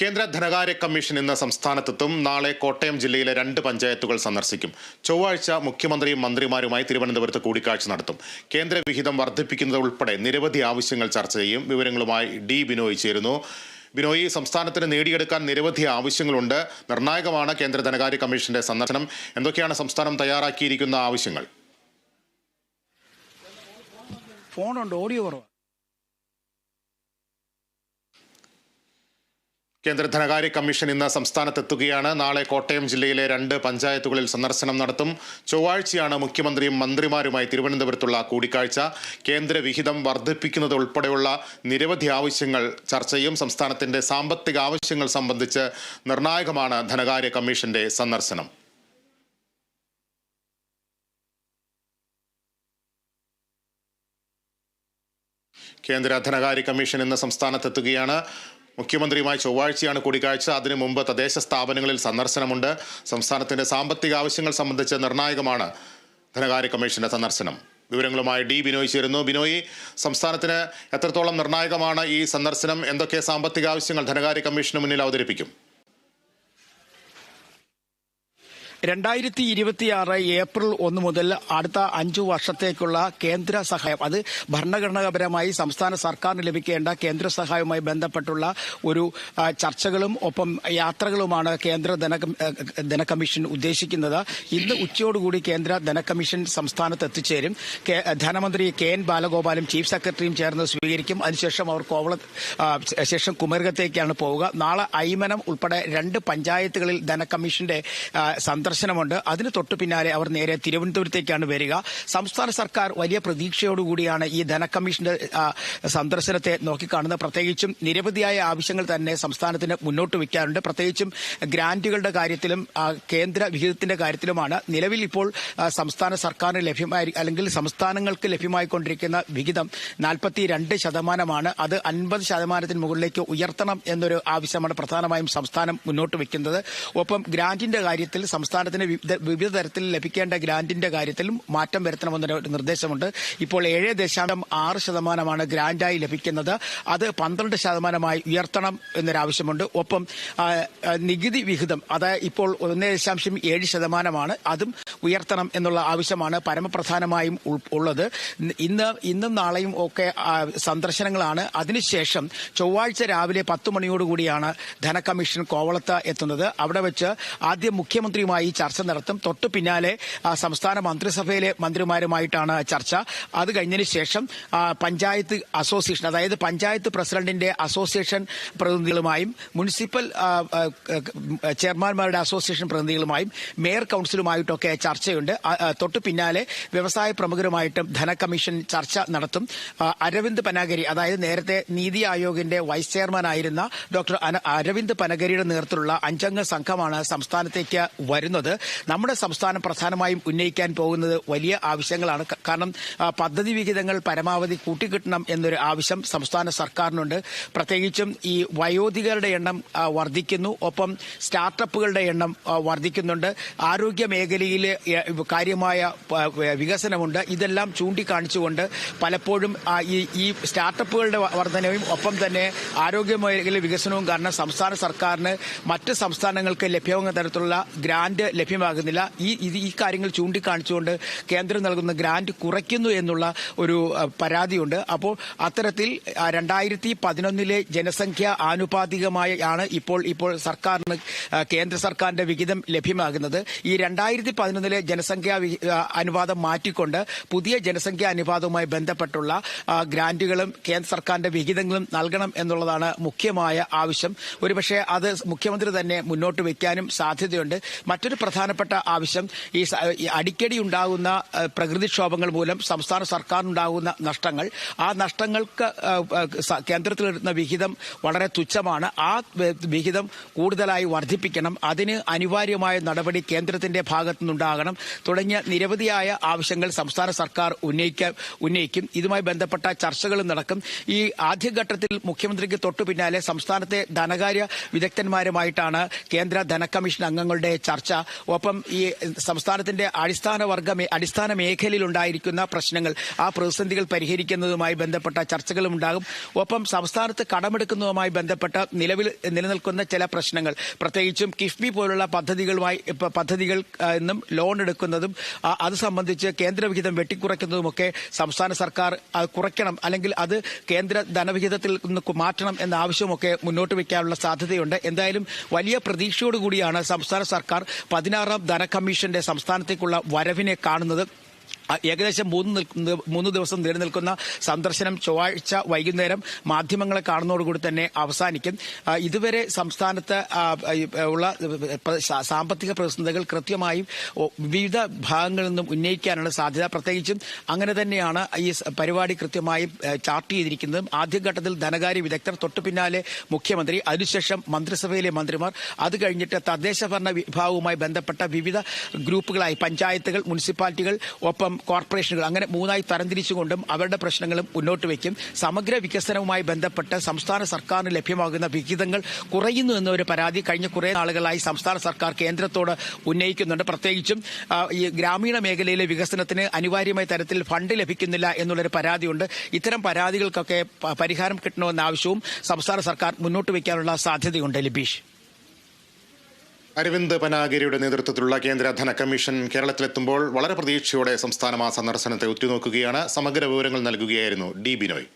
കേന്ദ്ര ധനകാര്യ കമ്മീഷൻ ഇന്ന് സംസ്ഥാനത്തെത്തും. നാളെ കോട്ടയം ജില്ലയിലെ രണ്ട് പഞ്ചായത്തുകൾ സന്ദർശിക്കും. ചൊവ്വാഴ്ച മുഖ്യമന്ത്രിയും മന്ത്രിമാരുമായി തിരുവനന്തപുരത്ത് കൂടിക്കാഴ്ച നടത്തും. കേന്ദ്ര വിഹിതം വർദ്ധിപ്പിക്കുന്നത് ഉൾപ്പെടെ നിരവധി ആവശ്യങ്ങൾ ചർച്ച ചെയ്യും. വിവരങ്ങളുമായി ഡി ബിനോയ് ചേരുന്നു. ബിനോയ് സംസ്ഥാനത്തിന് നേടിയെടുക്കാൻ നിരവധി ആവശ്യങ്ങളുണ്ട്. നിർണായകമാണ് കേന്ദ്ര ധനകാര്യ കമ്മീഷന്റെ സന്ദർശനം. എന്തൊക്കെയാണ് സംസ്ഥാനം തയ്യാറാക്കിയിരിക്കുന്ന ആവശ്യങ്ങൾ? ഫോണുണ്ട് ഓഡിയോ കുറവ്. കേന്ദ്ര ധനകാര്യ കമ്മീഷൻ ഇന്ന് സംസ്ഥാനത്തെത്തുകയാണ്. നാളെ കോട്ടയം ജില്ലയിലെ രണ്ട് പഞ്ചായത്തുകളിൽ സന്ദർശനം നടത്തും. ചൊവ്വാഴ്ചയാണ് മുഖ്യമന്ത്രിയും മന്ത്രിമാരുമായി തിരുവനന്തപുരത്തുള്ള കൂടിക്കാഴ്ച. കേന്ദ്ര വിഹിതം വർദ്ധിപ്പിക്കുന്നത് ഉൾപ്പെടെയുള്ള നിരവധി ആവശ്യങ്ങൾ ചർച്ച ചെയ്യും. സംസ്ഥാനത്തിന്റെ സാമ്പത്തിക ആവശ്യങ്ങൾ സംബന്ധിച്ച് നിർണായകമാണ് ധനകാര്യ കമ്മീഷന്റെ സന്ദർശനം. കേന്ദ്ര ധനകാര്യ കമ്മീഷൻ ഇന്ന് സംസ്ഥാനത്തെത്തുകയാണ്. മുഖ്യമന്ത്രിയുമായി ചൊവ്വാഴ്ചയാണ് കൂടിക്കാഴ്ച. അതിനു മുമ്പ് തദ്ദേശ സ്ഥാപനങ്ങളിൽ സന്ദർശനമുണ്ട്. സംസ്ഥാനത്തിന്റെ സാമ്പത്തിക ആവശ്യങ്ങൾ സംബന്ധിച്ച് നിർണായകമാണ് ധനകാര്യ കമ്മീഷന്റെ സന്ദർശനം. വിവരങ്ങളുമായി ഡി ബിനോയ് ചേരുന്നു. ബിനോയ് സംസ്ഥാനത്തിന് എത്രത്തോളം നിർണായകമാണ് ഈ സന്ദർശനം? എന്തൊക്കെ സാമ്പത്തിക ആവശ്യങ്ങൾ ധനകാര്യ കമ്മീഷന് മുന്നിൽ അവതരിപ്പിക്കും? രണ്ടായിരത്തി ഇരുപത്തിയാറ് ഏപ്രിൽ ഒന്ന് മുതൽ അടുത്ത അഞ്ചു വർഷത്തേക്കുള്ള കേന്ദ്ര സഹായം അത് ഭരണഘടനാപരമായി സംസ്ഥാന സർക്കാരിന് ലഭിക്കേണ്ട കേന്ദ്ര സഹായവുമായി ബന്ധപ്പെട്ടുള്ള ഒരു ചർച്ചകളും ഒപ്പം യാത്രകളുമാണ് കേന്ദ്ര ധന കമ്മീഷൻ ഉദ്ദേശിക്കുന്നത്. ഇന്ന് ഉച്ചയോടുകൂടി കേന്ദ്ര ധനകമ്മീഷൻ സംസ്ഥാനത്ത് എത്തിച്ചേരും ധനമന്ത്രി കെ എൻ ബാലഗോപാലും ചീഫ് സെക്രട്ടറിയും ചേർന്ന് സ്വീകരിക്കും. അതിനുശേഷം അവർ കോവള ശേഷം കുമരകത്തേക്കാണ് പോവുക. നാളെ ഐമനം ഉൾപ്പെടെ രണ്ട് പഞ്ചായത്തുകളിൽ ധന കമ്മീഷന്റെ ആ, സന്ദർശനമുണ്ട്. അതിന് തൊട്ടു പിന്നാലെ അവർ നേരെ തിരുവനന്തപുരത്തേക്കാണ് വരിക. സംസ്ഥാന സർക്കാർ വലിയ പ്രതീക്ഷയോടുകൂടിയാണ് ഈ ധന കമ്മീഷന്റെ ആ, സന്ദർശനത്തെ നോക്കിക്കാണുന്നത്. പ്രത്യേകിച്ചും നിരവധിയായ ആവശ്യങ്ങൾ തന്നെ സംസ്ഥാനത്തിന് മുന്നോട്ട് വയ്ക്കാറുണ്ട്. പ്രത്യേകിച്ചും ഗ്രാന്റുകളുടെ കാര്യത്തിലും കേന്ദ്ര വിഹിതത്തിന്റെ കാര്യത്തിലുമാണ് നിലവിൽ ഇപ്പോൾ സംസ്ഥാന സർക്കാരിന് ലഭ്യമായി അല്ലെങ്കിൽ സംസ്ഥാനങ്ങൾക്ക് ലഭ്യമായിക്കൊണ്ടിരിക്കുന്ന വിഹിതം നാൽപ്പത്തി രണ്ട് ശതമാനമാണ്. അത് അൻപത് ശതമാനത്തിന് മുകളിലേക്ക് ഉയർത്തണം എന്നൊരു ആവശ്യമാണ് പ്രധാനമായും സംസ്ഥാനം മുന്നോട്ട് വയ്ക്കുന്നത്. ഒപ്പം ഗ്രാന്റിന്റെ കാര്യത്തിൽ സംസ്ഥാനത്തിന് വിവിധ തരത്തിൽ ലഭിക്കേണ്ട ഗ്രാന്റിന്റെ കാര്യത്തിലും മാറ്റം വരുത്തണമെന്നൊരു നിർദ്ദേശമുണ്ട്. ഇപ്പോൾ ഏഴ് ദശാംശം ആറ് ശതമാനമാണ് ഗ്രാന്റായി ലഭിക്കുന്നത്. അത് പന്ത്രണ്ട് ശതമാനമായി ഉയർത്തണം എന്നൊരാവശ്യമുണ്ട്. ഒപ്പം നികുതി വിഹിതം അതായത് ഇപ്പോൾ ഒന്ന് ദശാംശം ഏഴ് ശതമാനമാണ്. അതും ഉയർത്തണം എന്നുള്ള ആവശ്യമാണ് പരമപ്രധാനമായും ഉള്ളത്. ഇന്ന് ഇന്നും നാളെയും ഒക്കെ സന്ദർശനങ്ങളാണ്. അതിനുശേഷം ചൊവ്വാഴ്ച രാവിലെ പത്ത് മണിയോടുകൂടിയാണ് ധനകമ്മീഷൻ കോവളത്ത് എത്തുന്നത്. അവിടെ വെച്ച് ആദ്യം മുഖ്യമന്ത്രിയുമായി ചർച്ച നടത്തും. തൊട്ടു പിന്നാലെ സംസ്ഥാന മന്ത്രിസഭയിലെ മന്ത്രിമാരുമായിട്ടാണ് ചർച്ച. അത് കഴിഞ്ഞതിന് ശേഷം പഞ്ചായത്ത് അസോസിയേഷൻ അതായത് പഞ്ചായത്ത് പ്രസിഡന്റിന്റെ അസോസിയേഷൻ പ്രതിനിധികളുമായും മുനിസിപ്പൽ ചെയർമാൻമാരുടെ അസോസിയേഷൻ പ്രതിനിധികളുമായും മേയർ കൌൺസിലുമായിട്ടൊക്കെ ചർച്ചയുണ്ട്. തൊട്ടു പിന്നാലെ വ്യവസായ പ്രമുഖരുമായിട്ടും ധനകമ്മീഷൻ ചർച്ച നടത്തും. അരവിന്ദ് പനാഗരി അതായത് നേരത്തെ നീതി ആയോഗിന്റെ വൈസ് ചെയർമാനായിരുന്ന ഡോക്ടർ അരവിന്ദ് പനഗരിയുടെ നേതൃത്വത്തിലുള്ള അഞ്ചംഗ സംഘമാണ് സംസ്ഥാനത്തേക്ക് വരുന്നത്. നമ്മുടെ സംസ്ഥാനം പ്രധാനമായും ഉന്നയിക്കാൻ പോകുന്നത് വലിയ ആവശ്യങ്ങളാണ്. കാരണം പദ്ധതി വിഹിതങ്ങൾ പരമാവധി കൂട്ടിക്കിട്ടണം എന്നൊരു ആവശ്യം സംസ്ഥാന സർക്കാരിനുണ്ട്. പ്രത്യേകിച്ചും ഈ വയോധികരുടെ എണ്ണം വർദ്ധിക്കുന്നു. ഒപ്പം സ്റ്റാർട്ടപ്പുകളുടെ എണ്ണം വർദ്ധിക്കുന്നുണ്ട്. ആരോഗ്യ മേഖലയിൽ കാര്യമായ വികസനമുണ്ട്. ഇതെല്ലാം ചൂണ്ടിക്കാണിച്ചുകൊണ്ട് പലപ്പോഴും ഈ സ്റ്റാർട്ടപ്പുകളുടെ വർധനയും ഒപ്പം തന്നെ ആരോഗ്യ മേഖല വികസനവും കാരണം സംസ്ഥാന സർക്കാരിന് മറ്റ് സംസ്ഥാനങ്ങൾക്ക് ലഭ്യമാകുന്ന തരത്തിലുള്ള ഗ്രാന്റ് ലഭ്യമാകുന്നില്ല. ഈ ഇത് ഈ കാര്യങ്ങൾ ചൂണ്ടിക്കാണിച്ചുകൊണ്ട് കേന്ദ്രം നൽകുന്ന ഗ്രാന്റ് കുറയ്ക്കുന്നു എന്നുള്ള ഒരു പരാതിയുണ്ട്. അപ്പോൾ അത്തരത്തിൽ രണ്ടായിരത്തി പതിനൊന്നിലെ ജനസംഖ്യ ആനുപാതികമായി ആണ് ഇപ്പോൾ ഇപ്പോൾ സർക്കാരിന് കേന്ദ്ര സർക്കാരിന്റെ വിഹിതം ലഭ്യമാകുന്നത്. ഈ രണ്ടായിരത്തി പതിനൊന്നിലെ ജനസംഖ്യാ അനുപാതം മാറ്റിക്കൊണ്ട് പുതിയ ജനസംഖ്യാ അനുപാതവുമായി ബന്ധപ്പെട്ടുള്ള ഗ്രാന്റുകളും കേന്ദ്ര സർക്കാരിന്റെ വിഹിതങ്ങളും നൽകണം എന്നുള്ളതാണ് മുഖ്യമായ ആവശ്യം. ഒരുപക്ഷെ അത് മുഖ്യമന്ത്രി തന്നെ മുന്നോട്ട് വയ്ക്കാനും സാധ്യതയുണ്ട്. മറ്റൊരു പ്രധാനപ്പെട്ട ആവശ്യം ഈ അടിക്കടി ഉണ്ടാകുന്ന പ്രകൃതിക്ഷോഭങ്ങൾ മൂലം സംസ്ഥാന സർക്കാരിനുണ്ടാകുന്ന നഷ്ടങ്ങൾ. ആ നഷ്ടങ്ങൾക്ക് കേന്ദ്രത്തിൽ വരുന്ന വിഹിതം വളരെ തുച്ഛമാണ്. ആ വിഹിതം കൂടുതലായി വർദ്ധിപ്പിക്കണം. അതിന് അനിവാര്യമായ നടപടി കേന്ദ്രത്തിന്റെ ഭാഗത്തു നിന്നുണ്ടാകണം. തുടങ്ങിയ നിരവധിയായ ആവശ്യങ്ങൾ സംസ്ഥാന സർക്കാർ ഉന്നയിക്കാൻ ഉന്നയിക്കും. ഇതുമായി ബന്ധപ്പെട്ട ചർച്ചകൾ നടക്കും. ഈ ആദ്യഘട്ടത്തിൽ മുഖ്യമന്ത്രിക്ക് തൊട്ടു പിന്നാലെ സംസ്ഥാനത്തെ ധനകാര്യ വിദഗ്ധന്മാരുമായിട്ടാണ് കേന്ദ്ര ധനകമ്മീഷൻ അംഗങ്ങളുടെ ചർച്ച. ഒപ്പം ഈ സംസ്ഥാനത്തിന്റെ അടിസ്ഥാന വർഗ അടിസ്ഥാന മേഖലയിൽ ഉണ്ടായിരിക്കുന്ന പ്രശ്നങ്ങൾ ആ പ്രതിസന്ധികൾ പരിഹരിക്കുന്നതുമായി ബന്ധപ്പെട്ട ചർച്ചകളും ഉണ്ടാകും. ഒപ്പം സംസ്ഥാനത്ത് കടമെടുക്കുന്നതുമായി ബന്ധപ്പെട്ട നിലവിൽ നിലനിൽക്കുന്ന ചില പ്രശ്നങ്ങൾ പ്രത്യേകിച്ചും കിഫ്ബി പോലുള്ള പദ്ധതികളുമായി പദ്ധതികൾ നിന്നും ലോൺ എടുക്കുന്നതും അത് സംബന്ധിച്ച് കേന്ദ്രവിഹിതം വെട്ടിക്കുറയ്ക്കുന്നതുമൊക്കെ സംസ്ഥാന സർക്കാർ കുറയ്ക്കണം അല്ലെങ്കിൽ അത് കേന്ദ്ര ധനവിഹിതത്തിൽ നിന്ന് മാറ്റണം എന്ന ആവശ്യമൊക്കെ മുന്നോട്ട് വയ്ക്കാനുള്ള സാധ്യതയുണ്ട്. എന്തായാലും വലിയ പ്രതീക്ഷയോടുകൂടിയാണ് സംസ്ഥാന സർക്കാർ പതിനാറാം ധനകമ്മീഷന്റെ സംസ്ഥാനത്തേക്കുള്ള വരവിനെ കാണുന്നത് ഏകദേശം മൂന്ന് മൂന്ന് ദിവസം നീണ്ടു നിൽക്കുന്ന സന്ദർശനം ചൊവ്വാഴ്ച വൈകുന്നേരം മാധ്യമങ്ങളെ കാണുന്നതോടുകൂടി തന്നെ അവസാനിക്കും. ഇതുവരെ സംസ്ഥാനത്ത് ഉള്ള സാമ്പത്തിക പ്രതിസന്ധികൾ കൃത്യമായും വിവിധ ഭാഗങ്ങളിൽ നിന്നും ഉന്നയിക്കാനുള്ള സാധ്യത പ്രത്യേകിച്ചും അങ്ങനെ തന്നെയാണ് ഈ പരിപാടി കൃത്യമായും ചാർട്ട് ചെയ്തിരിക്കുന്നതും. ആദ്യഘട്ടത്തിൽ ധനകാര്യ വിദഗ്ധർ തൊട്ടു പിന്നാലെ മുഖ്യമന്ത്രി അതിനുശേഷം മന്ത്രിസഭയിലെ മന്ത്രിമാർ. അത് കഴിഞ്ഞിട്ട് തദ്ദേശ ഭരണ വിഭാഗവുമായി ബന്ധപ്പെട്ട വിവിധ ഗ്രൂപ്പുകളായി പഞ്ചായത്തുകൾ മുനിസിപ്പാലിറ്റികൾ ഒപ്പം കോർപ്പറേഷനുകൾ അങ്ങനെ മൂന്നായി തരംതിരിച്ചുകൊണ്ടും അവരുടെ പ്രശ്നങ്ങളും മുന്നോട്ട് വയ്ക്കും. സമഗ്ര വികസനവുമായി ബന്ധപ്പെട്ട് സംസ്ഥാന സർക്കാരിന് ലഭ്യമാകുന്ന വിഹിതങ്ങൾ കുറയുന്നു എന്നൊരു പരാതി കഴിഞ്ഞ കുറേ നാളുകളായി സംസ്ഥാന സർക്കാർ കേന്ദ്രത്തോട് ഉന്നയിക്കുന്നുണ്ട്. പ്രത്യേകിച്ചും ഈ ഗ്രാമീണ മേഖലയിലെ വികസനത്തിന് അനിവാര്യമായ തരത്തിൽ ഫണ്ട് ലഭിക്കുന്നില്ല എന്നുള്ളൊരു പരാതിയുണ്ട്. ഇത്തരം പരാതികൾക്കൊക്കെ പരിഹാരം കിട്ടണമെന്ന ആവശ്യവും സംസ്ഥാന സർക്കാർ മുന്നോട്ട് വയ്ക്കാനുള്ള സാധ്യതയുണ്ട്. ലിബീഷ്. അരവിന്ദ് പനാഗിരിയുടെ നേതൃത്വത്തിലുള്ള കേന്ദ്ര ധന ധനകമ്മീഷൻ കേരളത്തിലെത്തുമ്പോൾ വളരെ പ്രതീക്ഷയോടെ സംസ്ഥാനം ആ സന്ദർശനത്തെ ഉറ്റുനോക്കുകയാണ്. സമഗ്ര വിവരങ്ങൾ നൽകുകയായിരുന്നു ഡി ബിനോയ്.